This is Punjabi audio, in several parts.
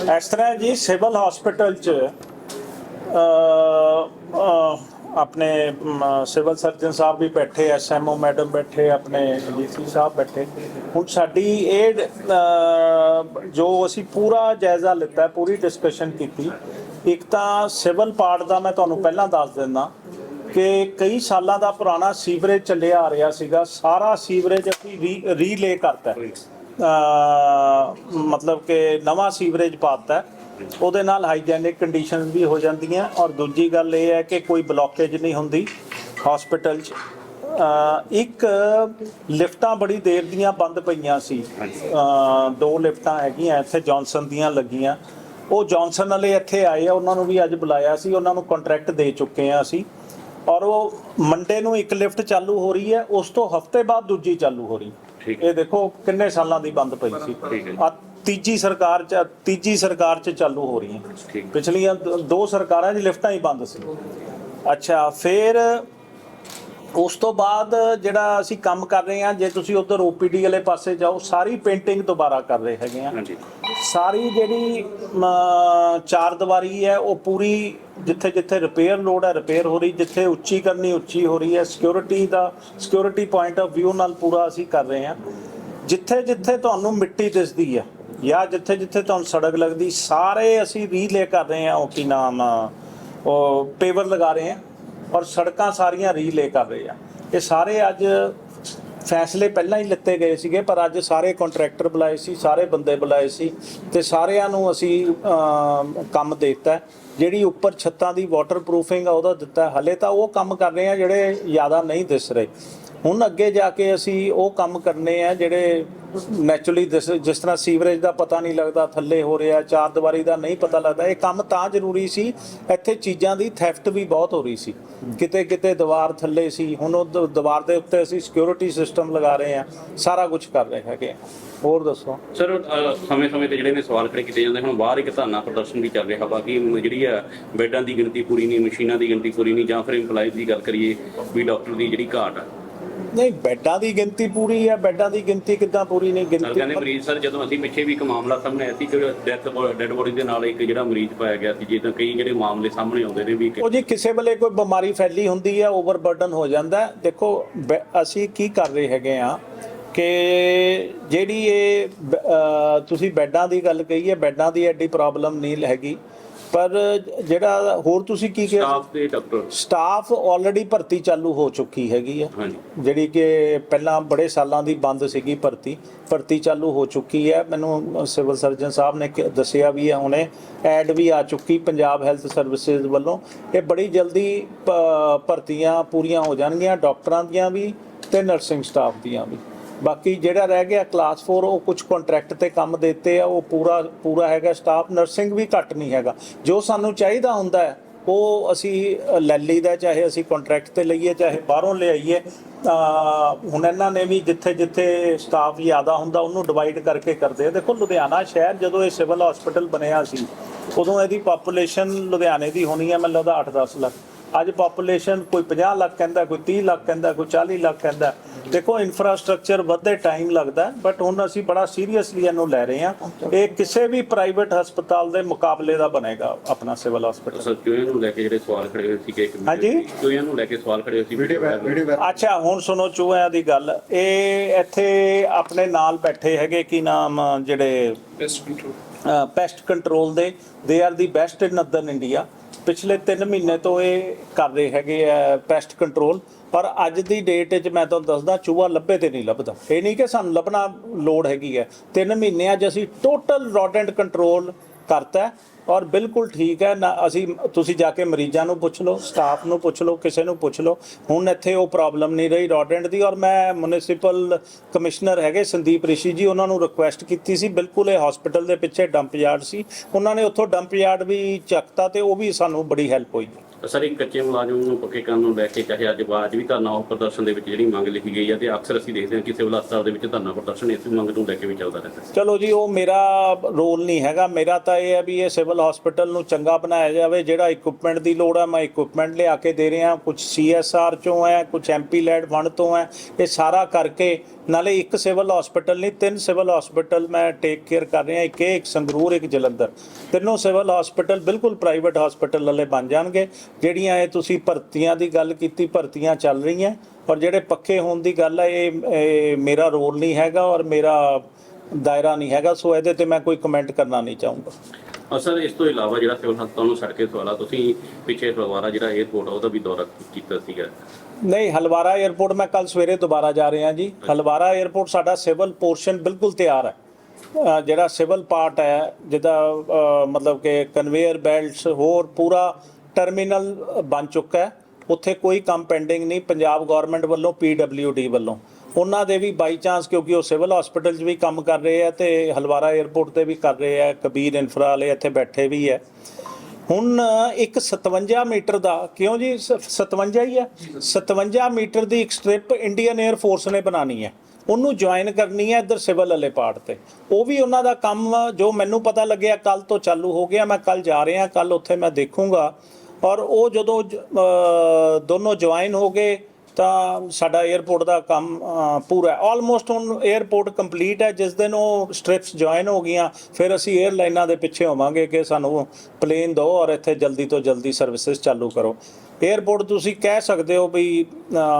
ਇਸ ਤਰ੍ਹਾਂ ਜੀ, ਸਿਵਲ ਹਸਪੀਟਲ ਚ ਆਪਣੇ ਸਿਵਲ ਸਰਜਨ ਸਾਹਿਬ ਵੀ ਬੈਠੇ, ਐਸਐਮਓ ਮੈਡਮ ਬੈਠੇ, ਆਪਣੇ ਡੀਸੀ ਸਾਹਿਬ ਬੈਠੇ। ਹੁਣ ਸਾਡੀ ਇਹ ਜੋ ਅਸੀਂ ਪੂਰਾ ਜਾਇਜ਼ਾ ਲਿੱਤਾ, ਪੂਰੀ ਡਿਸਕਸ਼ਨ ਕੀਤੀ, ਇੱਕ ਤਾਂ ਸਿਵਲ ਪਾਰਟ ਦਾ ਮੈਂ ਤੁਹਾਨੂੰ ਪਹਿਲਾਂ ਦੱਸ ਦਿੰਦਾ ਕਿ ਕਈ ਸਾਲਾਂ ਦਾ ਪੁਰਾਣਾ ਸੀਵਰੇਜ ਚੱਲਿਆ ਆ ਰਿਹਾ ਸੀਗਾ, ਸਾਰਾ ਸੀਵਰੇਜ ਅਸੀਂ ਰੀ- ਰੀਲੇ ਕਰਤਾ। ਮਤਲਬ ਕਿ ਨਵਾਂ ਸੀਵਰੇਜ ਪਾਤਾ। ਉਹਦੇ ਨਾਲ ਹਾਈਜੈਨਿਕ ਕੰਡੀਸ਼ਨਸ ਵੀ ਹੋ ਜਾਂਦੀਆਂ। ਔਰ ਦੂਜੀ ਗੱਲ ਇਹ ਹੈ ਕਿ ਕੋਈ ਬਲੌਕੇਜ ਨਹੀਂ ਹੁੰਦੀ ਹਸਪੀਟਲ 'ਚ। ਇੱਕ ਲਿਫਟਾਂ ਬੜੀ ਦੇਰ ਦੀਆਂ ਬੰਦ ਪਈਆਂ ਸੀ। ਦੋ ਲਿਫਟਾਂ ਹੈਗੀਆਂ ਇੱਥੇ ਜੌਨਸਨ ਦੀਆਂ ਲੱਗੀਆਂ। ਉਹ ਜੌਨਸਨ ਵਾਲੇ ਇੱਥੇ ਆਏ ਆ ਉਹਨਾਂ ਨੂੰ ਵੀ ਅੱਜ ਬੁਲਾਇਆ ਸੀ। ਉਹਨਾਂ ਨੂੰ ਕੰਟਰੈਕਟ ਦੇ ਚੁੱਕੇ ਆ ਅਸੀਂ। ਔਰ ਉਹ ਮੰਡੇ ਨੂੰ ਇੱਕ ਲਿਫਟ ਚਾਲੂ ਹੋ ਰਹੀ ਹੈ ਉਸ ਤੋਂ ਹਫ਼ਤੇ ਬਾਅਦ ਦੂਜੀ ਚਾਲੂ ਹੋ ਰਹੀ। ਠੀਕ। ਇਹ ਦੇਖੋ ਕਿੰਨੇ ਸਾਲਾਂ ਦੀ ਬੰਦ ਪਈ ਸੀ ਠੀਕ ਹੈ। ਆ ਤੀਜੀ ਸਰਕਾਰ ਚ ਤੀਜੀ ਸਰਕਾਰ ਚ ਚਾਲੂ ਹੋ ਰਹੀਆਂ ਠੀਕ। ਪਿਛਲੀਆਂ ਦ- ਦੋ ਸਰਕਾਰਾਂ 'ਚ ਲਿਫਟਾਂ ਹੀ ਬੰਦ ਸੀ ਅੱਛਾ ਫਿਰ ਉਸ ਤੋਂ ਬਾਅਦ ਜਿਹੜਾ ਅਸੀਂ ਕੰਮ ਕਰ ਰਹੇ ਹਾਂ ਜੇ ਤੁਸੀਂ ਉਧਰ ਓਪੀਡੀ ਵਾਲੇ ਪਾਸੇ ਜਾਓ ਸਾਰੀ ਪੇਂਟਿੰਗ ਦੁਬਾਰਾ ਕਰ ਰਹੇ ਹੈਗੇ ਆ ਹਾਂਜੀ। ਸਾਰੀ ਜਿਹੜੀ ਚਾਰ ਦੀਵਾਰੀ ਹੈ ਉਹ ਪੂਰੀ ਜਿੱਥੇ ਜਿੱਥੇ ਰਿਪੇਅਰ ਲੋਡ ਹੈ ਰਿਪੇਅਰ ਹੋ ਰਹੀ ਜਿੱਥੇ ਉੱਚੀ ਕਰਨੀ ਉੱਚੀ ਹੋ ਰਹੀ ਹੈ। ਸਿਕਿਉਰਿਟੀ ਦਾ ਸਿਕਿਉਰਿਟੀ ਪੁਆਇੰਟ ਆਫ View ਨਾਲ ਪੂਰਾ ਅਸੀਂ ਕਰ ਰਹੇ ਹਾਂ। ਜਿੱਥੇ ਜਿੱਥੇ ਤੁਹਾਨੂੰ ਮਿੱਟੀ ਦਿਸਦੀ ਹੈ ਜਾਂ ਜਿੱਥੇ ਜਿੱਥੇ ਤੁਹਾਨੂੰ ਸੜਕ ਲੱਗਦੀ ਸਾਰੇ ਅਸੀਂ ਰੀਲੇ ਕਰ ਰਹੇ ਹਾਂ ਉਹ ਕੀ ਨਾਮ ਉਹ ਪੇਵਰ ਲਗਾ ਰਹੇ ਹਾਂ। ਔਰ ਸੜਕਾਂ ਸਾਰੀਆਂ ਰੀਲੇ ਕਰ ਰਹੇ ਆ। ਇਹ ਸਾਰੇ ਅੱਜ ਫੈਸਲੇ ਪਹਿਲਾਂ ਹੀ ਲਿੱਤੇ ਗਏ ਸੀਗੇ, ਪਰ ਅੱਜ ਸਾਰੇ ਕੰਟਰੈਕਟਰ ਬੁਲਾਏ ਸੀ, ਸਾਰੇ ਬੰਦੇ ਬੁਲਾਏ ਸੀ ਤੇ ਸਾਰਿਆਂ ਨੂੰ ਅਸੀਂ ਕੰਮ ਦੇ ਦਿੱਤਾ। ਜਿਹੜੀ ਉੱਪਰ ਛੱਤਾਂ ਦੀ ਵਾਟਰਪ੍ਰੂਫਿੰਗ ਆ, ਉਹਦਾ ਦਿੱਤਾ। ਹੈ। ਹਲੇ ਤਾਂ ਉਹ ਕੰਮ ਕਰ ਰਹੇ ਆ ਜਿਹੜੇ ਜ਼ਿਆਦਾ ਨਹੀਂ ਦਿਸ ਰਹੇ। ਹੁਣ ਅੱਗੇ ਜਾ ਕੇ ਅਸੀਂ ਉਹ ਕੰਮ ਕਰਨੇ ਆ ਜਿਹੜੇ ਨੈਚੁਰਲੀ ਜਿਸ ਤਰ੍ਹਾਂ ਸੀਵਰੇਜ ਦਾ ਪਤਾ ਨਹੀਂ ਲੱਗਦਾ, ਥੱਲੇ ਹੋ ਰਿਹਾ, ਚਾਰ ਦੀਵਾਰੀ ਦਾ ਨਹੀਂ ਪਤਾ ਲੱਗਦਾ, ਇਹ ਕੰਮ ਤਾਂ ਜ਼ਰੂਰੀ ਸੀ। ਇੱਥੇ ਚੀਜ਼ਾਂ ਦੀ ਥੈਫਟ ਵੀ ਬਹੁਤ ਹੋ ਰਹੀ ਸੀ। ਕਿਤੇ ਕਿਤੇ ਦੀਵਾਰ ਥੱਲੇ ਸੀ, ਹੁਣ ਉਹ ਦ- ਦੀਵਾਰ ਦੇ ਉੱਤੇ ਅਸੀਂ ਸਿਕਿਉਰਿਟੀ ਸਿਸਟਮ ਲਗਾ ਰਹੇ ਆ ਸਾਰਾ ਕੁਝ ਕਰ ਰਹੇ ਹੈਗੇ ਆ। ਹੋਰ ਦੱਸੋ? ਸਰ ਸਮੇਂ ਸਮੇਂ ਤੇ ਜਿਹੜੇ ਨੇ ਸਵਾਲ ਖੜੇ ਕੀਤੇ ਜਾਂਦੇ, ਹੁਣ ਬਾਹਰ ਇੱਕ ਧਰਨਾ ਪ੍ਰਦਰਸ਼ਨ ਵੀ ਚੱਲ ਰਿਹਾ ਬਾਕੀ ਜਿਹੜੀ ਆ ਬੈੱਡਾਂ ਦੀ ਗਿਣਤੀ ਪੂਰੀ ਨਹੀਂ, ਮਸ਼ੀਨਾਂ ਦੀ ਗਿਣਤੀ ਪੂਰੀ ਨਹੀਂ, ਜਾਂ ਫਿਰ EMPLOYEES ਦੀ ਗੱਲ ਕਰੀਏ ਵੀ ਡਾਕਟਰ ਦੀ ਜਿਹੜੀ ਘਾਟ ਆ। ਨਹੀਂ ਬੈੱਡਾਂ ਦੀ ਗਿਣਤੀ ਪੂਰੀ ਹੈ ਬੈੱਡਾਂ ਦੀ ਗਿਣਤੀ ਕਿੱਦਾਂ ਪੂਰੀ ਨਹੀਂ ਸਰ ਕਹਿੰਦੇ ਗਿਣਤੀ ਮਰੀਜ਼ ਸਰ ਜਦੋਂ ਅਸੀਂ ਪਿੱਛੇ ਵੀ ਇੱਕ ਮਾਮਲਾ ਸਾਹਮਣੇ ਆਇਆ ਸੀ ਕਿ ਡੈਥ ਡੈਡ ਬੋਡੀ ਦੇ ਨਾਲ ਇੱਕ ਜਿਹੜਾ ਮਰੀਜ਼ ਪਾਇਆ ਗਿਆ ਸੀ ਜਿੱਦਾਂ ਕਈ ਜਿਹੜੇ ਮਾਮਲੇ ਸਾਹਮਣੇ ਆਉਂਦੇ ਨੇ ਵੀ ਕਿ- ਉਹ ਜੀ ਕਿਸੇ ਵੇਲੇ ਕੋਈ ਬਿਮਾਰੀ ਫੈਲੀ ਹੁੰਦੀ ਹੈ ਓਵਰਬਰਡਨ ਹੋ ਜਾਂਦਾ ਹੈ। ਦੇਖੋ ਬੈ- ਅਸੀਂ ਕੀ ਕਰ ਰਹੇ ਹੈਗੇ ਆ ਕਿ ਜਿਹੜੀ ਇਹ ਬ- ਅਹ ਤੁਸੀਂ ਬੈੱਡਾਂ ਦੀ ਗੱਲ ਕਹੀ ਹੈ ਬੈੱਡਾਂ ਦੀ ਐਡੀ ਪ੍ਰੋਬਲਮ ਨਹੀਂ ਹੈਗੀ ਪਰ ਜਿਹੜਾ ਹੋਰ ਤੁਸੀਂ ਕੀ ਕਿਹਾ ਸਟਾਫ ਤੇ ਡਾਕਟਰ। ਸਟਾਫ ਆਲਰੇਡੀ ਭਰਤੀ ਚਾਲੂ ਹੋ ਚੁੱਕੀ ਹੈਗੀ ਹਾਂਜੀ। ਜਿਹੜੀ ਕਿ ਪਹਿਲਾਂ ਬੜੇ ਸਾਲਾਂ ਦੀ ਬੰਦ ਸੀਗੀ ਭਰਤੀ ਭਰਤੀ ਚਾਲੂ ਹੋ ਚੁੱਕੀ ਹੈ। ਮੈਨੂੰ ਸਿਵਲ ਸਰਜਨ ਸਾਹਿਬ ਨੇ ਦੱਸਿਆ ਵੀ ਹੈ ਹੁਣੇ ਐਡ ਵੀ ਆ ਚੁੱਕੀ ਪੰਜਾਬ ਹੈਲਥ ਸਰਵਿਸਿਜ਼ ਵੱਲੋਂ। ਇਹ ਬੜੀ ਜਲਦੀ ਭਰਤੀਆਂ ਪੂਰੀਆਂ ਹੋ ਜਾਣਗੀਆਂ ਡਾਕਟਰਾਂ ਦੀਆਂ ਵੀ ਤੇ ਨਰਸਿੰਗ ਸਟਾਫ ਦੀਆਂ ਵੀ। ਬਾਕੀ ਜਿਹੜਾ ਰਹਿ ਗਿਆ ਕਲਾਸ 4 ਉਹ ਕੁਝ ਕੰਟਰੈਕਟ ਤੇ ਕੰਮ ਦਿੱਤੇ ਆ ਉਹ ਪੂਰਾ ਪੂਰਾ ਹੈਗਾ ਸਟਾਫ ਨਰਸਿੰਗ ਵੀ ਘੱਟ ਨਹੀਂ ਹੈਗਾ। ਜੋ ਸਾਨੂੰ ਚਾਹੀਦਾ ਹੁੰਦਾ ਹੈ ਉਹ ਅਸੀਂ ਅ, ਲੈ ਲਈਦਾ ਚਾਹੇ ਅਸੀਂ ਕੰਟਰੈਕਟ ਤੇ ਲਈਏ ਚਾਹੇ ਬਾਹਰੋਂ ਲਿਆਈਏ। ਹੁਣ ਇਹਨਾਂ ਨੇ ਵੀ ਜਿੱਥੇ ਜਿੱਥੇ ਸਟਾਫ ਜ਼ਿਆਦਾ ਹੁੰਦਾ ਉਹਨੂੰ ਡਿਵਾਈਡ ਕਰਕੇ ਕਰਦੇ ਆ। ਦੇਖੋ ਲੁਧਿਆਣਾ ਸ਼ਹਿਰ ਜਦੋਂ ਇਹ ਸਿਵਲ ਹਸਪੀਟਲ ਬਣਿਆ ਸੀ ਉਦੋਂ ਇਹਦੀ ਪਾਪੂਲੇਸ਼ਨ ਲੁਧਿਆਣੇ ਦੀ ਹੋਣੀ ਹੈ ਮੈਨੂੰ ਲੱਗਦਾ 8-10 ਲੱਖ। ਅੱਜ ਪਾਪੂਲੇਸ਼ਨ ਕੋਈ 50 ਲੱਖ ਕਹਿੰਦਾ ਕੋਈ 30 ਲੱਖ ਕਹਿੰਦਾ ਕੋਈ 40 ਲੱਖ ਕਹਿੰਦਾ। ਦੇਖੋ ਇਨਫਰਾਸਟ੍ਰਕਚਰ ਵੱਧਦੇ ਟਾਈਮ ਲੱਗਦਾ ਬਟ ਹੁਣ ਅਸੀਂ ਬੜਾ ਸੀਰੀਅਸਲੀ ਇਹਨੂੰ ਲੈ ਰਹੇ ਹਾਂ। ਇਹ ਕਿਸੇ ਵੀ ਪ੍ਰਾਈਵੇਟ ਹਸਪਤਾਲ ਦੇ ਮੁਕਾਬਲੇ ਦਾ ਬਣੇਗਾ ਆਪਣਾ ਸਿਵਲ ਹਸਪੀਟਲ ਸਰ ਚੋਇਆਂ ਨੂੰ ਲੈ ਕੇ ਜਿਹੜੇ ਸਵਾਲ ਖੜੇ ਹੋਏ ਸੀਗੇ ਇੱਕ ਹਾਂਜੀ। ਚੋਇਆਂ ਨੂੰ ਲੈ ਕੇ ਸਵਾਲ ਖੜੇ ਹੋਏ ਸੀ। ਅੱਛਾ ਹੁਣ ਸੁਣੋ ਚੂਹਿਆਂ ਦੀ ਗੱਲ। ਇਹ ਇੱਥੇ ਆਪਣੇ ਨਾਲ ਬੈਠੇ ਹੈਗੇ ਕੀ ਨਾਮ ਜਿਹੜੇ ਪੈਸਟ ਕੰਟਰੋਲ ਦੇ। ਦੇ ਆਰ ਦੀ ਬੈਸਟ ਇਨ ਅਦਰਨ ਇੰਡੀਆ ਪਿਛਲੇ 3 ਮਹੀਨੇ ਤੋਂ ਇਹ ਕਰ ਰਹੇ ਹੈਗੇ ਆ ਪੈਸਟ ਕੰਟਰੋਲ ਪਰ ਅੱਜ ਦੀ ਡੇਟ 'ਚ ਮੈਂ ਤੁਹਾਨੂੰ ਦੱਸਦਾ, ਚੂਹਾ ਲੱਭੇ ਤੇ ਨਹੀਂ ਲੱਭਦਾ। ਇਹ ਨਹੀਂ ਕਿ ਸਾਨੂੰ ਲੱਭਣਾ ਲੋੜ ਹੈਗੀ ਹੈ। 3 ਮਹੀਨਿਆਂ 'ਚ ਅਸੀਂ ਟੋਟਲ ਰੋਡੈਂਟ ਕੰਟਰੋਲ ਕਰਤਾ ਹੈ ਔਰ ਬਿਲਕੁਲ ਠੀਕ ਹੈ। ਨਾ ਅਸੀਂ, ਤੁਸੀਂ ਜਾ ਕੇ ਮਰੀਜ਼ਾਂ ਨੂੰ ਪੁੱਛ ਲਓ, ਸਟਾਫ ਨੂੰ ਪੁੱਛ ਲਓ, ਕਿਸੇ ਨੂੰ ਪੁੱਛ ਲਓ। ਹੁਣ ਇੱਥੇ ਉਹ ਪ੍ਰੋਬਲਮ ਨਹੀਂ ਰਹੀ ਰੋਡੈਂਟ ਦੀ ਔਰ ਮੈਂ ਮਿਊਨਿਸਪਲ ਕਮਿਸ਼ਨਰ ਹੈਗੇ ਸੰਦੀਪ ਰਿਸ਼ੀ ਜੀ, ਉਹਨਾਂ ਨੂੰ ਰਿਕੁਐਸਟ ਕੀਤੀ ਸੀ। ਬਿਲਕੁਲ ਇਹ ਹਸਪੀਟਲ ਦੇ ਪਿੱਛੇ ਡੰਪ ਯਾਰਡ ਸੀ। ਉਹਨਾਂ ਨੇ ਉੱਥੋਂ ਡੰਪ ਯਾਰਡ ਵੀ ਚੱਕਤਾ ਤੇ ਉਹ ਵੀ ਸਾਨੂੰ ਬੜੀ ਹੈਲਪ ਹੋਈ। ਸਰ ਇੱਕ ਕੱਚੇ ਮੁਲਾਜ਼ਮ ਨੂੰ ਪੱਕੇ ਕਰਨ ਨੂੰ ਲੈ ਕੇ ਚਾਹੇ ਅੱਜ ਬਾਅਦ ਵੀ ਧਰਨਾ ਉਹ ਪ੍ਰਦਰਸ਼ਨ ਦੇ ਵਿੱਚ ਜਿਹੜੀ ਮੰਗ ਲਿਖੀ ਗਈ ਹੈ ਤੇ ਅਕਸਰ ਅਸੀਂ ਦੇਖਦੇ ਹਾਂ ਕਿ ਸਿਵਲ ਹਸਪਤਾਲ ਦੇ ਵਿੱਚ ਧਰਨਾ ਪ੍ਰਦਰਸ਼ਨ ਇਸ ਮੰਗ ਨੂੰ ਲੈ ਕੇ ਵੀ ਚੱਲਦਾ ਰਹਿੰਦਾ ਹੈ। ਚਲੋ ਜੀ, ਉਹ ਮੇਰਾ ਰੋਲ ਨਹੀਂ ਹੈਗਾ। ਮੇਰਾ ਤਾਂ ਇਹ ਹੈ ਵੀ ਇਹ ਸਿਵਲ ਹਸਪੀਟਲ ਨੂੰ ਚੰਗਾ ਬਣਾਇਆ ਜਾਵੇ। ਜਿਹੜਾ ਇਕਵਿਪਮੈਂਟ ਦੀ ਲੋੜ ਹੈ, ਮੈਂ ਇਕਵਿਪਮੈਂਟ ਲਿਆ ਕੇ ਦੇ ਰਿਹਾ। ਕੁਝ ਸੀਐਸਆਰ ਚੋਂ ਹੈ ਕੁਝ ਐਮਪੀ ਲੈਡ ਫੰਡ ਤੋਂ ਹੈ। ਇਹ ਸਾਰਾ ਕਰਕੇ ਨਾਲੇ ਇੱਕ ਸਿਵਲ ਹਸਪੀਟਲ ਨਹੀਂ, ਤਿੰਨ ਸਿਵਲ ਹਸਪੀਟਲ ਮੈਂ ਟੇਕ ਕੇਅਰ ਕਰ ਰਿਹਾ, ਇੱਕ ਇਹ, ਇੱਕ ਸੰਗਰੂਰ, ਇੱਕ ਜਲੰਧਰ। ਤਿੰਨੋਂ ਸਿਵਲ ਹਸਪੀਟਲ ਬਿਲਕੁਲ ਪ੍ਰਾਈਵੇਟ ਹਸਪੀਟਲ ਵਾਲੇ ਬਣ ਜਾਣਗੇ, ਜਿਹੜੀਆਂ ਇਹ ਤੁਸੀਂ ਭਰਤੀਆਂ ਦੀ ਗੱਲ ਕੀਤੀ, ਭਰਤੀਆਂ ਚੱਲ ਰਹੀਆਂ। ਔਰ ਜਿਹੜੇ ਪੱਕੇ ਹੋਣ ਦੀ ਗੱਲ ਹੈ ਇਹ ਮੇਰਾ ਰੋਲ ਨਹੀਂ ਹੈਗਾ ਔਰ ਮੇਰਾ ਦਾਇਰਾ ਨਹੀਂ ਹੈਗਾ, ਸੋ ਇਹਦੇ ਤੇ ਮੈਂ ਕੋਈ ਕਮੈਂਟ ਕਰਨਾ ਨਹੀਂ ਚਾਹੂੰਗਾ। ਸਰ ਇਸ ਤੋਂ ਇਲਾਵਾ ਜਿਹੜਾ ਸਿਵਲ ਹਸਪਤਾਲ ਨੂੰ ਛੱਡ ਸਵਾਲਾ ਤੁਸੀਂ ਪਿੱਛੇ ਹਲਵਾਰਾ ਜਿਹੜਾ 에어ਪੋਰਟ ਉਹਦਾ ਵੀ ਦੌਰਾ ਕੀਤਾ ਸੀਗਾ। ਨਹੀਂ ਹਲਵਾਰਾ 에어ਪੋਰਟ ਮੈਂ ਕੱਲ ਸਵੇਰੇ ਦੁਬਾਰਾ ਜਾ ਰਿਹਾ ਜੀ। ਹਲਵਾਰਾ 에어ਪੋਰਟ ਸਾਡਾ ਸਿਵਲ ਪੋਰਸ਼ਨ ਬਿਲਕੁਲ ਤਿਆਰ ਹੈ। ਜਿਹੜਾ ਸਿਵਲ ਪਾਰਟ ਹੈ ਜਿਹਦਾ ਮਤਲਬ ਕਿ ਕਨਵੇਅਰ ਬੈਲਟਸ ਹੋਰ ਪੂਰਾ ਟਰਮੀਨਲ ਬਣ ਚੁੱਕਾ ਹੈ। ਉੱਥੇ ਕੋਈ ਕੰਮ ਪੈਂਡਿੰਗ ਨਹੀਂ ਪੰਜਾਬ ਗਵਰਨਮੈਂਟ ਵੱਲੋਂ ਪੀਡਬਲਯੂਡੀ ਵੱਲੋਂ। ਉਹਨਾਂ ਦੇ ਵੀ ਬਾਈ ਚਾਂਸ ਕਿਉਂਕਿ ਉਹ ਸਿਵਲ ਹਸਪੀਟਲ 'ਚ ਵੀ ਕੰਮ ਕਰ ਰਹੇ ਆ ਤੇ ਹਲਵਾਰਾ 에ਅਰਪੋਰਟ ਤੇ ਵੀ ਕਰ ਰਹੇ ਆ, ਕਬੀਰ ਇਨਫਰਾ ਵਾਲੇ ਇੱਥੇ ਬੈਠੇ ਵੀ ਹੈ ਹੁਣ ਇੱਕ 57 ਮੀਟਰ ਦਾ, ਕਿਉਂ ਜੀ? ਸ- 57 ਹੀ ਹੈ 57 ਮੀਟਰ ਦੀ ਇੱਕ ਸਟ੍ਰਿਪ ਇੰਡੀਅਨ 에ਅਰ ਫੋਰਸ ਨੇ ਬਣਾਣੀ ਹੈ ਉਹਨੂੰ ਜੁਆਇਨ ਕਰਨੀ ਹੈ ਇੱਧਰ ਸਿਵਲ ਵਾਲੇ ਪਾਰਟ ਤੇ। ਉਹ ਵੀ ਉਹਨਾਂ ਦਾ ਕੰਮ ਜੋ ਮੈਨੂੰ ਪਤਾ ਲੱਗਿਆ ਕੱਲ ਤੋਂ ਚਾਲੂ ਹੋ ਗਿਆ, ਮੈਂ ਕੱਲ ਜਾ ਰਿਹਾ ਕੱਲ ਉੱਥੇ ਮੈਂ ਦੇਖੂੰਗਾ। ਔਰ ਉਹ ਜਦੋਂ ਦੋਨੋਂ ਜੁਆਇਨ ਹੋ ਗਏ ਤਾਂ ਸਾਡਾ 에어ਪੋਰਟ ਦਾ ਕੰਮ ਪੂਰਾ ਆਲਮੋਸਟ ਹੁਣ 에어ਪੋਰਟ ਕੰਪਲੀਟ ਹੈ। ਜਿਸ ਦਿਨ ਉਹ ਸਟ੍ਰਿਪਸ ਜੁਆਇਨ ਹੋ ਗਈਆਂ, ਫਿਰ ਅਸੀਂ 에ਅਰਲਾਈਨਾਂ ਦੇ ਪਿੱਛੇ ਹੋਵਾਂਗੇ ਕਿ ਸਾਨੂੰ ਪਲੇਨ ਦਿਓ ਔਰ ਇੱਥੇ ਜਲਦੀ ਤੋਂ ਜਲਦੀ ਸਰਵਿਸਿਜ਼ ਚਾਲੂ ਕਰੋ। 에어ਪੋਰਟ ਤੁਸੀਂ ਕਹਿ ਸਕਦੇ ਹੋ ਵੀ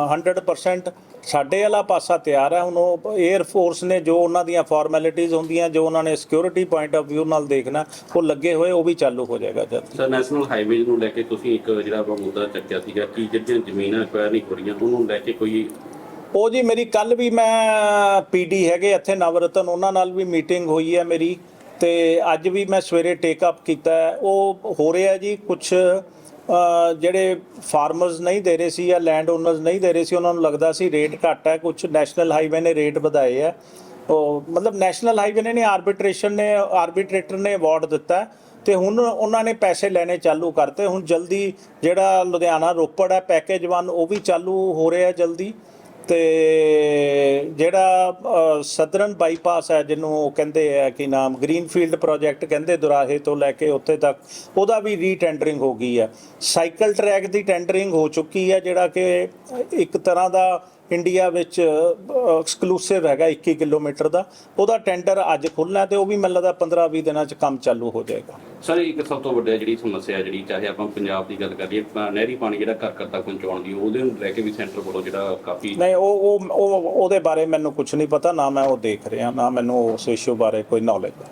100% ਸਾਡੇ ਵਾਲਾ ਪਾਸਾ ਤਿਆਰ ਹੈ। ਹੁਣ ਉਹ 에ਅਰ ਫੋਰਸ ਨੇ ਜੋ ਉਹਨਾਂ ਦੀਆਂ ਫਾਰਮੈਲਿਟੀਆਂ ਹੁੰਦੀਆਂ ਜੋ ਉਹਨਾਂ ਨੇ ਸਿਕਿਉਰਿਟੀ ਪੁਆਇੰਟ ਆਫ View ਨਾਲ ਦੇਖਣਾ ਉਹ ਲੱਗੇ ਹੋਏ ਉਹ ਵੀ ਚਾਲੂ ਹੋ ਜਾਏਗਾ ਜਲਦੀ ਸਰ ਨੈਸ਼ਨਲ ਹਾਈਵੇਜ਼ ਨੂੰ ਲੈ ਕੇ ਤੁਸੀਂ ਇੱਕ ਜਿਹੜਾ ਮੁੱਦਾ ਚੱਕਿਆ ਸੀਗਾ ਕਿ ਜਿਹੜੀਆਂ ਜ਼ਮੀਨਾਂ ਐਕਵਾਇਰ ਨਹੀਂ ਹੋ ਰਹੀਆਂ ਉਹਨੂੰ ਲੈ ਕੇ ਕੋਈ ਉਹ ਜੀ ਮੇਰੀ ਕੱਲ ਵੀ ਮੈਂ ਪੀਡੀ ਹੈਗੇ ਇੱਥੇ ਨਵਰਤਨ ਉਹਨਾਂ ਨਾਲ ਵੀ ਮੀਟਿੰਗ ਹੋਈ ਹੈ ਮੇਰੀ। ਤੇ ਅੱਜ ਵੀ ਮੈਂ ਸਵੇਰੇ ਟੇਕ ਅਪ ਕੀਤਾ। ਉਹ ਹੋ ਰਿਹਾ ਜੀ ਕੁਝ ਜਿਹੜੇ ਫਾਰਮਰਸ ਨਹੀਂ ਦੇ ਰਹੇ ਸੀ ਜਾਂ ਲੈਂਡ ਓਨਰਸ ਨਹੀਂ ਦੇ ਰਹੇ ਸੀ, ਉਹਨਾਂ ਨੂੰ ਲੱਗਦਾ ਸੀ ਰੇਟ ਘੱਟ ਹੈ। ਕੁਝ ਨੈਸ਼ਨਲ ਹਾਈਵੇ ਨੇ ਰੇਟ ਵਧਾਏ ਆ ਉਹ ਮਤਲਬ ਨੈਸ਼ਨਲ ਹਾਈਵੇ ਨੇ ਨਹੀਂ ਆਰਬਿਟ੍ਰੇਸ਼ਨ ਨੇ ਆਰਬਿਟ੍ਰੇਟਰ ਨੇ ਅਵਾਰਡ ਦਿੱਤਾ ਹੈ ਤੇ ਹੁਣ ਉਹਨਾਂ ਨੇ ਪੈਸੇ ਲੈਣੇ ਚਾਲੂ ਕਰਤੇ। ਹੁਣ ਜਲਦੀ ਜਿਹੜਾ ਲੁਧਿਆਣਾ ਰੋਪੜ ਹੈ ਪੈਕੇਜ 1 ਉਹ ਵੀ ਚਾਲੂ ਹੋ ਰਿਹਾ ਜਲਦੀ। ਤੇ ਜਿਹੜਾ ਸਦਰਨ ਬਾਈਪਾਸ ਹੈ, ਜਿਹਨੂੰ ਉਹ ਕਹਿੰਦੇ ਆ ਕਿ ਨਾਮ ਗ੍ਰੀਨਫੀਲਡ ਪ੍ਰੋਜੈਕਟ ਕਹਿੰਦੇ ਦੁਰਾਹੇ ਤੋਂ ਲੈ ਕੇ ਉੱਥੇ ਤੱਕ, ਉਹਦਾ ਵੀ ਰੀਟੈਂਡਰਿੰਗ ਹੋ ਗਈ ਹੈ। ਸਾਈਕਲ ਟਰੈਕ ਦੀ ਟੈਂਡਰਿੰਗ ਹੋ ਚੁੱਕੀ ਹੈ, ਜਿਹੜਾ ਕਿ ਇੱਕ ਤਰ੍ਹਾਂ ਦਾ ਇੰਡੀਆ ਵਿੱਚ ਐਕਸਕਲੂਸਿਵ ਹੈਗਾ 21 ਕਿਲੋਮੀਟਰ ਦਾ। ਉਹਦਾ ਟੈਂਡਰ ਅੱਜ ਖੁੱਲਣਾ ਤੇ ਉਹ ਵੀ ਮੈਨੂੰ ਲੱਗਦਾ 15-20 ਦਿਨਾਂ ਚ ਕੰਮ ਚਾਲੂ ਹੋ ਜਾਏਗਾ। ਸਰ ਇੱਕ ਸਭ ਤੋਂ ਵੱਡੀ ਜਿਹੜੀ ਸਮੱਸਿਆ ਜਿਹੜੀ ਚਾਹੇ ਆਪਾਂ ਪੰਜਾਬ ਦੀ ਗੱਲ ਕਰੀਏ ਨਹਿਰੀ ਪਾਣੀ ਜਿਹੜਾ ਘਰ ਘਰ ਤੱਕ ਪਹੁੰਚਾਉਣ ਦੀ ਉਹਦੇ ਨੂੰ ਲੈ ਕੇ ਵੀ ਸੈਂਟਰ ਵੱਲੋਂ ਜਿਹੜਾ ਕਾਫੀ ਨਹੀਂ ਉਹ ਉਹ ਉਹ ਉਹਦੇ ਬਾਰੇ ਮੈਨੂੰ ਕੁਝ ਨਹੀਂ ਪਤਾ ਨਾ ਮੈਂ ਉਹ ਦੇਖ ਰਿਹਾ ਨਾ ਮੈਨੂੰ ਉਸ ਇਸ਼ੂ ਬਾਰੇ ਕੋਈ ਨੌਲੇਜ ਹੈ।